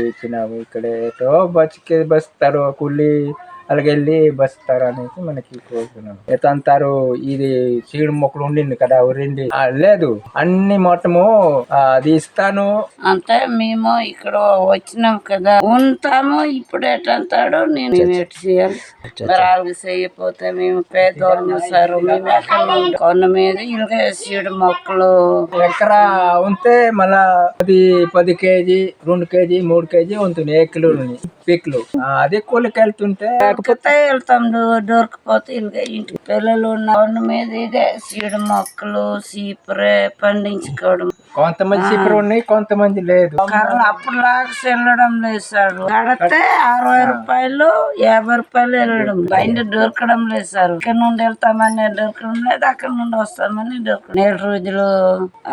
ఇచ్చినాము ఇక్కడ ఏటో బస్కి బస్తారు కూలి అలాగెళ్ళి బస్తారు అనేసి మనకి కోరుతున్నాం. ఎట్లా అంటారు ఇది సీడు మొక్కలు ఉండింది కదా ఉరింది. లేదు అన్ని మొత్తము అది ఇస్తాను. అంటే మేము ఇక్కడ వచ్చినాం కదా. ఉంటాము ఇప్పుడు ఎట్టంటాడో నేను ఎటు చేయాలి? మరి వాళ్ళకి చేయకపోతే మేము పేదోళ్ళము సార్ మేము ఎక్కడ నుండి కొండ మీద ఇంకా సీడు మొక్కలు ఎకరా ఉంటే మళ్ళా పది పది కేజీ రెండు కేజీ మూడు కేజీ ఉంటుంది ఏ కిలో పీక్లు. అదే కూలికి వెళ్తుంటే లేకపోతే వెళ్తాం దొరకపోతే ఇంటి పిల్లలు ఉన్న మీద ఇదే సీడు మొక్కలు సీపరే పండించుకోవడం. కొంతమంది సిప్పరు ఉన్నాయి కొంతమంది లేదు. కర్రలు అప్పుడులాగా చెల్లడం లేదు సార్ కడితే అరవై రూపాయలు యాభై రూపాయలు వెళ్ళడం. బయట దొరకడం లేదు సార్. ఇక్కడ నుండి వెళ్తామని దొరకడం లేదు అక్కడ నుండి వస్తామని దొరకడం. నేల రోజులు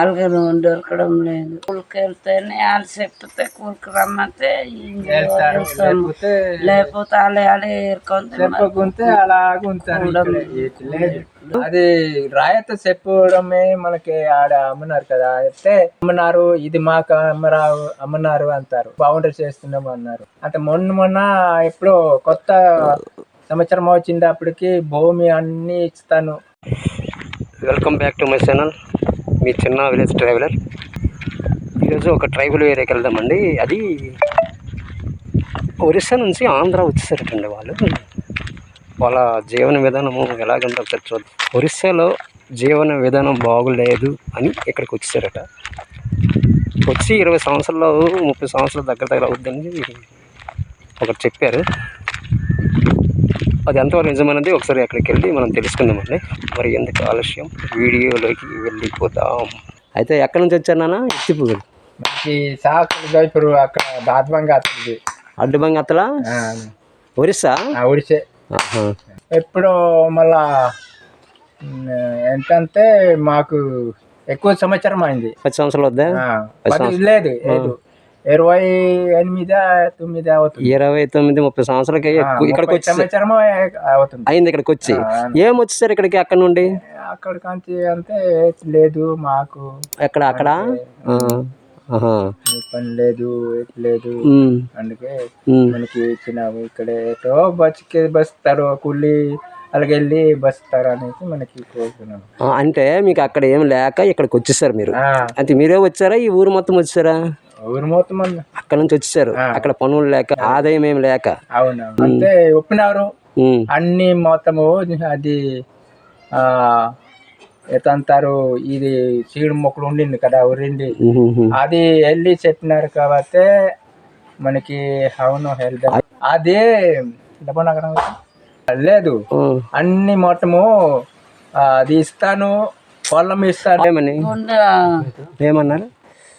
అలగలు దొరకడం లేదు. కూలికి వెళ్తేనే వాళ్ళు చెప్తే కూలికి రమ్మంటే వెళ్తాం. లేకపోతే చెప్పకుంటే ఇక్కడ. ఇటు లేదు. అది రాయత చెప్పడమే మనకి ఆడ అమ్మన్నారు కదా. అయితే అమ్మన్నారు ఇది మాకు అమ్మరావు అమ్మన్నారు అంటారు. బౌండరీ చేస్తున్నాం అన్నారు. అంటే మొన్న మొన్న ఎప్పుడో కొత్త సంవత్సరం వచ్చింది అప్పటికి భూమి అన్ని ఇస్తాను. Welcome back to my channel మీ చిన్న విలేజ్ ట్రావెలర్ ఈరోజు ఒక ట్రైబల్ ఏరియాకి వెళ్దామండి. అది ఒరిస్సా నుంచి ఆంధ్ర వచ్చేసారటండి వాళ్ళు. వాళ్ళ జీవన విధానము ఎలాగందో ఒకసారి చూద్దాం. ఒరిస్సాలో జీవన విధానం బాగులేదు అని ఇక్కడికి వచ్చేసారట. వచ్చి ఇరవై సంవత్సరాలు ముప్పై సంవత్సరాల దగ్గర దగ్గర అవుద్దని ఒకరు చెప్పారు. అది ఎంతవరకు నిజమైనది. ఒకసారి అక్కడికి వెళ్ళి మనం తెలుసుకుందామండి. మరి ఎందుకు ఆలస్యం? వీడియోలోకి వెళ్ళిపోదాం. అయితే ఎక్కడి నుంచి వచ్చారు నాన్న? ఇచ్చిపూరు మనకి సాకులు అక్కడ దాద్వంగా అతడిది అడ్డుబంగ అత్తలా ఆ, ఒరిస్సా? ఒడిసే. ఎప్పుడు మళ్ళా ఏంటంటే మాకు ఎక్కువ సంవత్సరం అయింది. పది సంవత్సరాలు వద్దా లేదు ఇరవై ఎనిమిది తొమ్మిది అవుతుంది. ఇరవై తొమ్మిది ముప్పై సంవత్సరాలకి ఇక్కడికి వచ్చి సంవత్సరం అవుతుంది. అయింది ఇక్కడికి వచ్చి ఏం వచ్చేసారు ఇక్కడికి అక్కడ నుండి? అక్కడికంచి అంతే లేదు మాకు ఎక్కడ అక్కడ? పని లేదు లేదు. అందుకే. మనకి ఇచ్చినాము ఇక్కడ ఏటో బస్కి బస్తారు కూలి అలాగెళ్ళి బస్తారు అనేసి మనకి అంటే మీకు అక్కడ ఏం లేక ఇక్కడికి వచ్చేసారు మీరు? అంటే మీరే వచ్చారా? ఈ ఊరు మొత్తం వచ్చారా? ఊరు మొత్తం. అక్కడ నుంచి వచ్చేసారు. అక్కడ పనులు లేక ఆదాయం ఏం లేక. అవును అంటే ఒప్పినారు. అన్ని మొత్తము అది అంటారు ఇది సీడు మొక్కలు ఉండింది కదా ఉరింది. అది వెళ్ళి చెప్పినారు కాబట్టి మనకి అవును హెల్త్. అది డబ్బు లేదు. అన్ని మొత్తము అది ఇస్తాను పొలం ఇస్తాను. ఏమన్నారు?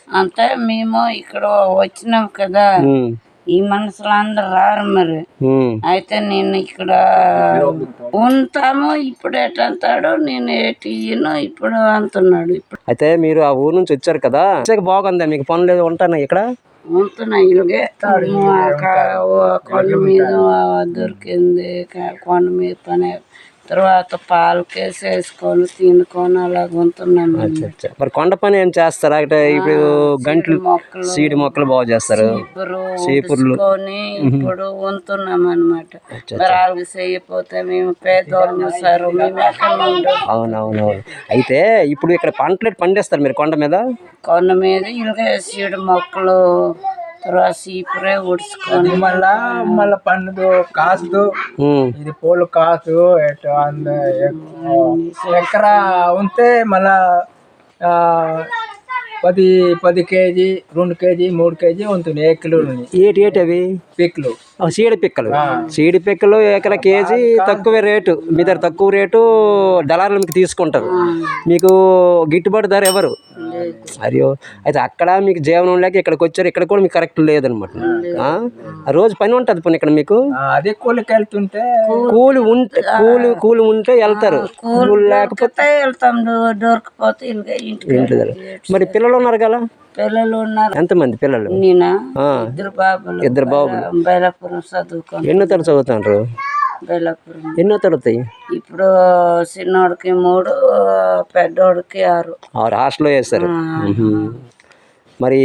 అంటే మేము ఇక్కడ వచ్చినాం కదా. ఈ మనుషులు అందరు రారు మరి. అయితే నేను ఇక్కడ ఉంటాము ఇప్పుడు ఎట్టంటాడో నేను ఎటు ఇప్పుడు అంటున్నాడు. ఇప్పుడు అయితే మీరు ఆ ఊరు నుంచి వచ్చారు కదా? బాగుందా? మీకు పనులు ఉంటానా ఇక్కడ? ఉంటున్నా ఇలాగే కొండ మీద దొరికింది కొండ మీద పని తర్వాత పాలకేసి వేసుకొని తినుకొని అలాగ ఉంటున్నాం అన్నమాట. మరి కొండ పని ఏం చేస్తారా? అంటే ఇప్పుడు గంటలు మొక్కలు. సీడ్ మొక్కలు బాగు చేస్తారు. చీపుర్లు. ఇప్పుడు ఉంటున్నాం అనమాట మరి వాళ్ళకి చేయకపోతే మేము సార్ నుండి అవునవునవును. అయితే ఇప్పుడు ఇక్కడ పంటలు పండిస్తారు మీరు కొండ మీద? కొండ మీద ఇలాగే సీడు మొక్కలు తర్వాత సీపురే ఉడుచుకొని మళ్ళా మళ్ళా పండు కాసు ఉమ్. ఇది పూలు కాసు ఎటు అంద ఎకరా ఉంటే మళ్ళా ఆ, పది పది కేజీ రెండు కేజీ మూడు కేజీ ఉంటుంది ఏ కిలో ఏటి ఏటి అవి? పీక్లు ఆ, సీడి పిక్కలు. సీడి పిక్కలు ఎకర కేజీ తక్కువ రేటు. మీ దగ్గర తక్కువ రేటు దళారులు మీకు తీసుకుంటారు. మీకు గిట్టుబాటు ధర ఎవరు? అయ్యో అయితే అక్కడ మీకు జీవనం లేక ఇక్కడికి వచ్చారు. ఇక్కడ కూడా మీకు కరెక్ట్ లేదనమాట. రోజు పని ఉంటుంది పోనీ ఇక్కడ మీకు? అదే కూలికి వెళ్తుంటే కూలి. ఉంటే కూలి కూలి ఉంటే వెళ్తారు. కూలి లేకపోతే వెళ్తాం. దొరకపోతే మరి పిల్లలు ఉన్నారు కదా? పిల్లలు ఉన్నారు. ఎంతమంది పిల్లలు? నేనా. ఇద్దరు బాబులు. ఇద్దరు బాబులు. బైలాపురం చదువుకొని ఎన్నో తరగతి చదువుతున్నారు? బైలాపురం. ఎన్నో తరగతి? ఇప్పుడు చిన్నోడికి మూడు పెద్దోడికి ఆరు. ఆరు హాస్టల్లో వేస్తారు. మరి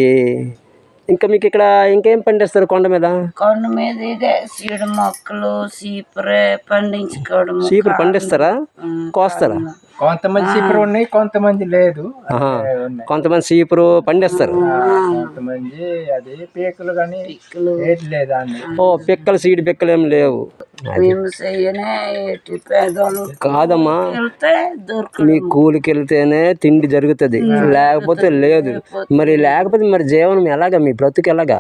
ఇంకా మీకు ఇక్కడ ఇంకేం పండిస్తారు కొండ మీద? కొండ మీద ఇదే సీడు మొక్కలు సీపరే పండించుకోవడం చీపురు పండిస్తారా? కోస్తారా? కొంతమంది సిప్పరు ఉన్నాయి కొంతమంది లేదు. కొంతమంది చీపురు పండిస్తారు. కొంతమంది అది పీకలు కానీ ఏది లేదు అన్ని ఓ పిక్కలు సీడి పిక్కలు ఏం లేవు. కాదమ్మా. మీ కూలికి వెళ్తేనే తిండి జరుగుతుంది. లేకపోతే లేదు. మరి లేకపోతే మరి జీవనం ఎలాగా? మీ బ్రతుకు ఎలాగా?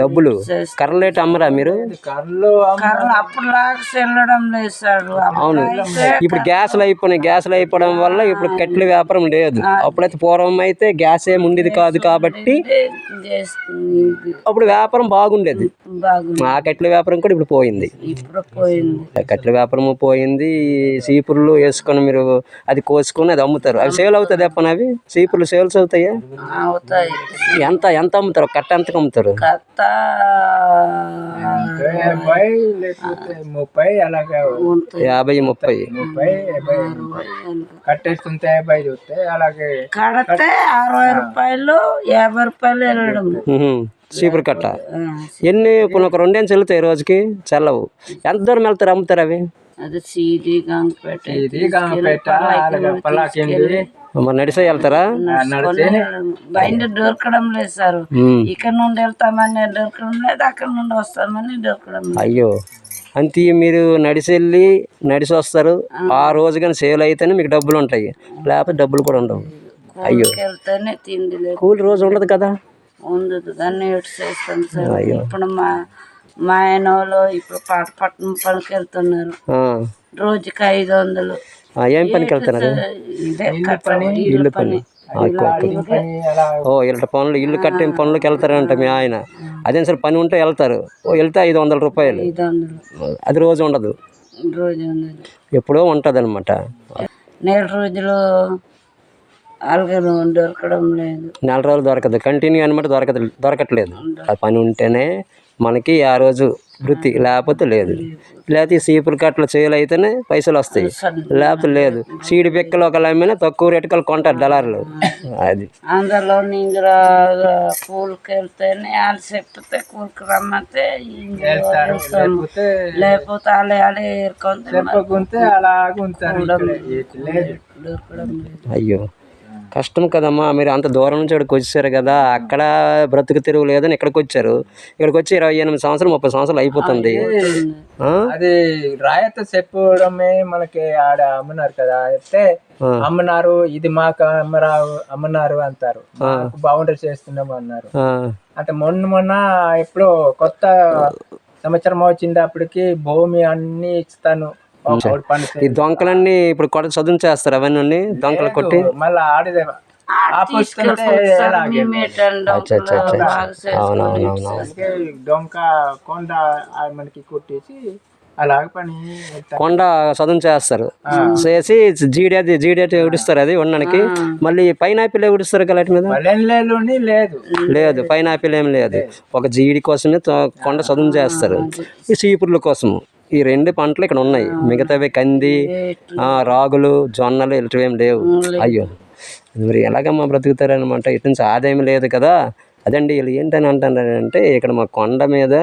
డబ్బులు. కర్రలేట అమ్మరా మీరు? అవును. ఇప్పుడు గ్యాస్లు అయిపోయినాయి గ్యాస్లు అయిపోవడం వల్ల ఇప్పుడు కట్టెల వ్యాపారం లేదు. అప్పుడైతే పూర్వం అయితే గ్యాస్ ఏమి ఉండేది కాదు కాబట్టి అప్పుడు వ్యాపారం బాగుండేది. ఆ కట్టెల వ్యాపారం కూడా ఇప్పుడు పోయింది. ఇప్పుడు పోయింది. కట్టెల వ్యాపారం పోయింది. సీపుర్లు వేసుకొని మీరు అది కోసుకొని అది అమ్ముతారు. అవి సేల్ అవుతుంది అప్పని అవి? సీపుర్లు సేల్స్ అవుతాయా? అవుతాయి. ఎంత ఎంత అమ్ముతారు? కట్ట ఎంతకు అమ్ముతారు? యాభై ముప్పై. కట్టేస్తుంటే యాభై చూస్తే అలాగే కడితే అరవై రూపాయలు యాభై రూపాయలు వెళ్ళడం. చీపురు కట్ట. ఎన్ని ఇప్పుడు ఒక రెండేం చెల్లుతాయి రోజుకి? చల్లవు. ఎంత దూరం వెళ్తారు అమ్ముతారు అవి? అది సీడీ గంగపేట ఇది పెట్ట అలాగే పలాకింది మరి నడిసే వెళ్తారా? బయట దొరకడం లేదు సార్. ఇక్కడ నుండి వెళ్తామని దొరకడం లేదు అక్కడ నుండి వస్తామని దొరకడం అయ్యో. అంతే మీరు నడిచి వెళ్ళి నడిచి వస్తారు ఆ రోజు కానీ సేల్ అయితేనే మీకు డబ్బులు ఉంటాయి. లేకపోతే డబ్బులు కూడా ఉండవు. అయ్యో. కూలి రోజు ఉండదు కదా. ఉండదు దాన్ని ఎటు చేస్తాం సార్ ఇప్పుడు మా మా ఆయన వాళ్ళు ఇప్పుడు పాట పట్టణం పనికి వెళ్తున్నారు ఆ. రోజుకి ఐదు వందలు. ఆ, ఏం పనికి వెళ్తున్నారు ఇల్లు పని. ఓ ఇళ్ళ పనులు ఇల్లు కట్టే పనులకు వెళ్తారంట మీ ఆయన. అదే సరే పని ఉంటే వెళ్తారు. ఓ వెళ్తే ఐదు వందల రూపాయలు. అది రోజు ఉండదు. ఎప్పుడో ఉంటుంది అనమాట నెల రోజులు అలగలు దొరకడం లేదు. నెల రోజులు దొరకదు. కంటిన్యూ అనమాట దొరకదు దొరకట్లేదు. ఆ పని ఉంటేనే మనకి ఆ రోజు వృత్తి. లేకపోతే లేదు. లేకపోతే ఈ సీపులు కట్టలు చేయలు అయితేనే పైసలు వస్తాయి. లేకపోతే లేదు. సీడి పిక్కలు ఒకళ్ళు అమ్మినా తక్కువ రేటుకలు కొంటారు డలార్లు. అది. అందులో నింజర కూలికి వెళ్తేనే వాళ్ళు చెప్తే కూలికి రమ్మంటే. లేకపోతే వాళ్ళే వాళ్ళే ఏరుకుంటే అయ్యో. కష్టం కదమ్మా మీరు అంత దూరం నుంచి ఇక్కడికి వచ్చారు కదా అక్కడ బ్రతుకు తెరువు లేదని ఇక్కడికి వచ్చారు. ఇక్కడికి వచ్చి ఇరవై ఎనిమిది సంవత్సరాలు ముప్పై సంవత్సరాలు అయిపోతుంది? అది రాయత చెప్పడమే మనకి ఆడ అమ్మున్నారు కదా అయితే. అమ్మనారు ఇది మాకు అమ్మరావు అమ్మనారు అంటారు. బౌండరీ చేస్తున్నాము అన్నారు. అంటే మొన్న మొన్న ఎప్పుడో కొత్త సంవత్సరం వచ్చినప్పటికి భూమి అన్ని ఇస్తాను. ఈ దొంకలన్నీ ఇప్పుడు కొడ చదువు చేస్తారు అవన్నీ దొంకలు కొట్టి? మళ్ళీ ఆడిదే. డొంక కొండ మనకి కొట్టేసి అలాగ పని చేస్తారు. కొండ చదువు చేస్తారు. చేసి జీడి జీడి ఉడిస్తారు అది ఉండడానికి మళ్ళీ పైనాపిల్ ఉడిస్తారు కదా మీద? లేదు లేదు. పైనాపిల్ ఏం లేదు. ఒక జీడి కోసమే తో- కొండ చదువు చేస్తారు. ఈ చీపుర్ల కోసము. ఈ రెండు పంటలు ఇక్కడ ఉన్నాయి. మిగతావి కంది రాగులు జొన్నలు ఇలాంటివి ఏం లేవు. అయ్యో. మరి ఎలాగమ్మా బ్రతుకుతారనమాట? ఇటు నుంచి ఆదాయం లేదు కదా. అదండి వీళ్ళు ఏంటని అంటున్నారంటే ఇక్కడ మా కొండ మీద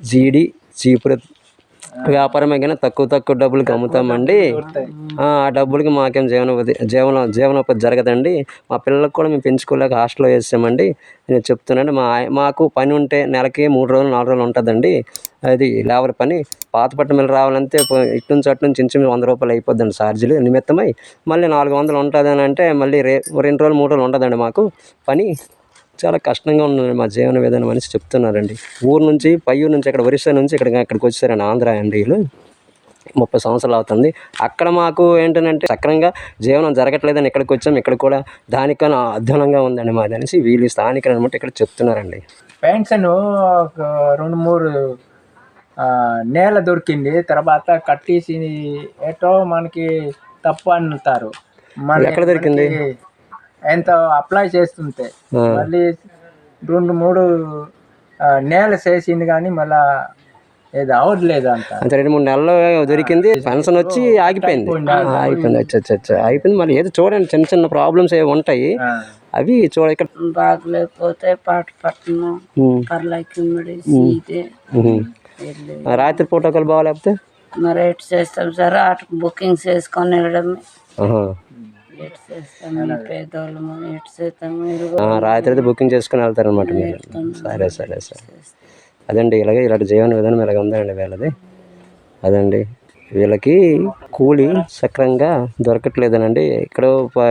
జీడి చీపురు వ్యాపారమే కానీ తక్కువ తక్కువ డబ్బులకి అమ్ముతామండి. ఆ డబ్బులకి మాకేం జీవనోపాధి జీవన జీవనోపాధి జరగదండి. మా పిల్లలకు కూడా మేము పెంచుకోలేక హాస్టల్లో వేసామండి నేను చెప్తున్నాను మా మాకు పని ఉంటే నెలకి మూడు రోజులు నాలుగు రోజులు ఉంటుందండి. అది లేబర్ పని. పాతపట్నం వెళ్ళి రావాలంటే ఇటు నుంచి అటు నుంచి ఇంచు వంద రూపాయలు అయిపోద్దండి ఛార్జీలు నిమిత్తమై. మళ్ళీ నాలుగు వందలు ఉంటుంది అని అంటే మళ్ళీ రే రెండు రోజులు మూడు రోజులు ఉంటుందండి మాకు. పని చాలా కష్టంగా ఉన్నది మా జీవన విధానం అనేసి చెప్తున్నారండి. ఊరు నుంచి పై ఊరు నుంచి ఇక్కడ ఒరిస్సా నుంచి ఇక్కడ ఇక్కడికి వచ్చారండి ఆంధ్ర అండి వీళ్ళు ముప్పై సంవత్సరాలు అవుతుంది. అక్కడ మాకు ఏంటంటే సక్రంగా జీవనం జరగట్లేదని ఇక్కడికి వచ్చాం. ఇక్కడ కూడా దానికన్నా అధ్వానంగా ఉందండి మాది అనేసి వీళ్ళు స్థానికులు అనమాట ఇక్కడ చెప్తున్నారండి. పెన్షన్ రెండు మూడు నేల దొరికింది. తర్వాత కట్టేసి ఏటో మనకి తప్పు అంటారు ఎక్కడ దొరికింది? ఎంత అప్లై చేస్తుంటే. మళ్ళీ రెండు మూడు నేల చేసింది కానీ మళ్ళా ఏది అవట్లేదు అంట అంత రెండు మూడు నెలలు దొరికింది పెన్షన్ వచ్చి ఆగిపోయింది. ఆ, అయిపోయింది అచ్చా అచ్చా అచ్చా. అయిపోయింది మళ్ళీ ఏదో చూడండి చిన్న చిన్న ప్రాబ్లమ్స్ ఏవి ఉంటాయి. అవి చూడ ఇక్కడ బాగలేకపోతే పాట పట్టణం రాత్రి పూట ఒకరు బాగాలేకపోతే? మరి ఎటు చేస్తాం? సార్ అటు బుకింగ్ చేసుకొని వెళ్ళడమే. రాత్రి అయితే బుకింగ్ చేసుకుని వెళ్తారనమాట మీరు. సరే సరే సరే. అదండి ఇలాగే ఇలాంటి జీవన విధానం ఇలాగ ఉందండి వీళ్ళది. అదండి. వీళ్ళకి కూలి సక్రంగా దొరకట్లేదనండి. ఇక్కడ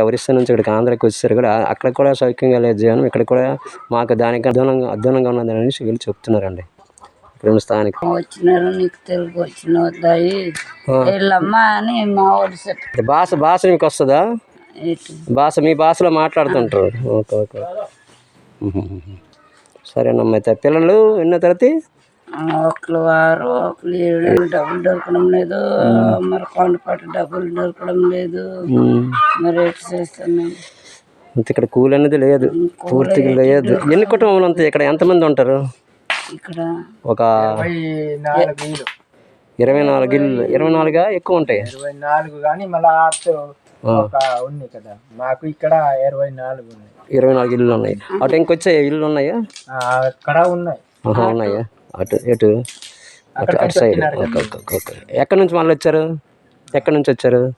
ఒరిస్సా నుంచి ఇక్కడికి ఆంధ్రాకి వచ్చేసారు కూడా అక్కడ కూడా సౌఖ్యంగా లేదు జీవనం ఇక్కడ కూడా మాకు దానికి అధ్వానంగా అధ్వానంగా ఉన్నదని అనేసి వీళ్ళు చెప్తున్నారండి. స్థానిక వచ్చినారు నీకు తెలుగు వచ్చిన వద్దాయి వెళ్ళమ్మా అని మా భాష భాష మీకు వస్తుందా? భాష మీ భాషలో మాట్లాడుతుంటారు. Okay okay. సరేనమ్మా అయితే పిల్లలు ఎన్నో తరగతి? ఒకరు వారు ఏడు డబ్బులు దొరకడం లేదు. మరి కొండపాటి డబ్బులు దొరకడం లేదు. మరి ఎటు చేస్తాను? అంత ఇక్కడ కూలి అనేది లేదు. పూర్తిగా లేదు. ఎన్ని కుటుంబాలు ఉంటాయి ఇక్కడ? ఎంతమంది ఉంటారు? ఇక్కడ ఒక ఇరవై నాలుగు ఇల్లు. ఇరవై నాలుగు ఎక్కువ ఉంటాయి. ఇరవై నాలుగు కానీ మళ్ళా ఒక ఉంది కదా. మాకు ఇక్కడ ఇరవై నాలుగు ఉన్నాయి. ఇరవై నాలుగు ఇల్లు ఉన్నాయి. అటు ఇంకొచ్చే ఇల్లు ఉన్నాయా? అక్కడ ఉన్నాయి. ఉన్నాయా? అటు ఎటు? అటు అటు side. Okay okay okay, okay. ఎక్కడి నుంచి మళ్ళీ వచ్చారు ఎక్కడి నుంచి వచ్చారు?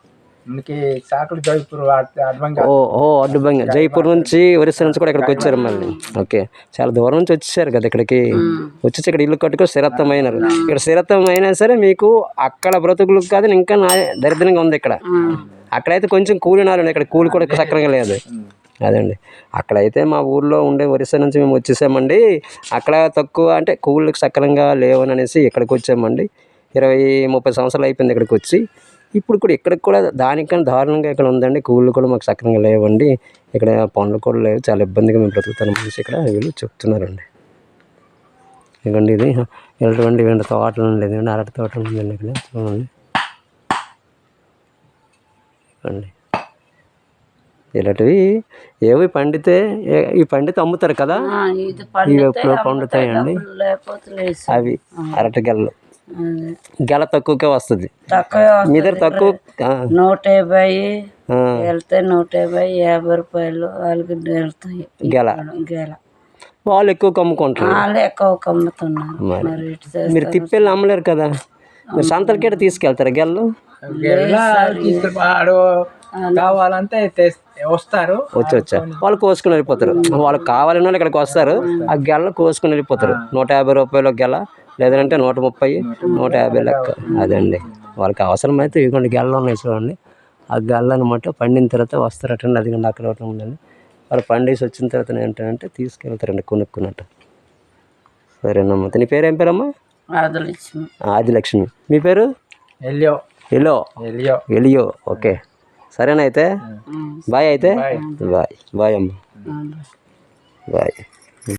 మనకి సాకులు జైపూర్ అడ్వంగా ఓ ఓ జైపూర్ నుంచి ఒరిస్సా నుంచి కూడా ఇక్కడికి వచ్చారు మళ్ళీ. ఓకే. చాలా దూరం నుంచి వచ్చేసారు కదా ఇక్కడికి. వచ్చేసి ఇక్కడ ఇల్లు కట్టుకొని స్థిరత్వమైనారు ఇక్కడ స్థిరత్వం అయినా సరే మీకు అక్కడ బ్రతుకులు కాదు ఇంకా నా దరిద్రంగా ఉంది ఇక్కడ. అక్కడైతే కొంచెం కూలి నాలు ఇక్కడ కూలి కూడా సక్రంగా లేదు. అదండి. అక్కడైతే మా ఊర్లో ఉండే ఒరిస్సా నుంచి మేము వచ్చేసామండి. అక్కడ తక్కువ అంటే కూలికి సక్రంగా లేవని అనేసి ఇక్కడికి వచ్చామండి. ఇరవై ముప్పై సంవత్సరాలు అయిపోయింది ఇక్కడికి వచ్చి. ఇప్పుడు కూడా ఇక్కడికి కూడా దానికన్నా దారుణంగా ఇక్కడ ఉందండి. కూళ్ళు కూడా మాకు సక్రంగా లేవండి. ఇక్కడ పనులు కూడా లేవు. చాలా ఇబ్బందిగా మేము బ్రతుకుతాను మనిషి ఇక్కడ వీళ్ళు చెప్తున్నారండి. ఇదిగోండి ఇది వెళ్ళటువంటి ఇవ్వండి తోటలు ఇదిగోండి అరటి తోటలు ఉందండి ఇక్కడ. చూడండి. ఇవ్వండి ఇలాంటివి ఏవి పండితే ఈ పండితే అమ్ముతారు కదా? ఇవి ఎప్పుడో పండుతాయండి. అవి అరటి గెలలు. గెల తక్కువగా వస్తుంది. తక్కువ మీ దగ్గర తక్కువ? నూట యాభై వెళ్తే నూట యాభై యాభై రూపాయలు వాళ్ళకి వెళ్తాయి. గెల. గెల. వాళ్ళు ఎక్కువ కమ్ముకుంటారు. వాళ్ళు ఎక్కువ కమ్ముతున్నారు. మరి. తిప్పేళ్ళు అమ్మలేరు కదా? మీరు సంతలకేట తీసుకెళ్తారు గెల్లు? కావాలంటే వస్తారు. వచ్చి వచ్చా. వాళ్ళు కోసుకుని వెళ్ళిపోతారు. వాళ్ళకి కావాలని వాళ్ళు ఇక్కడికి వస్తారు. ఆ గెల్ల కోసుకుని వెళ్ళిపోతారు. నూట యాభై రూపాయలు గెల. లేదంటే నూట ముప్పై నూట యాభై లెక్క. అదండి. వాళ్ళకి అవసరమైతే ఇదిగోండి గెల్ల ఉన్నాయి చూడండి. ఆ గెల్ల అనమాట పండిన తర్వాత వస్తారటండి. అదిగోండి అక్కడ ఒకటి ఉందండి. వాళ్ళు పండేసి వచ్చిన తర్వాత ఏంటంటే తీసుకెళ్తారండి కొనుక్కున్నట్టు. సరేనమ్మా. నీ పేరు ఏం పేరమ్మా? ఇచ్చి ఆదిలక్ష్మి. మీ పేరు? Elio. Elio Elio. Elio. Okay. సరేనా అయితే? బాయ్ అయితే? బాయ్. బాయ్. అమ్మ. బాయ్.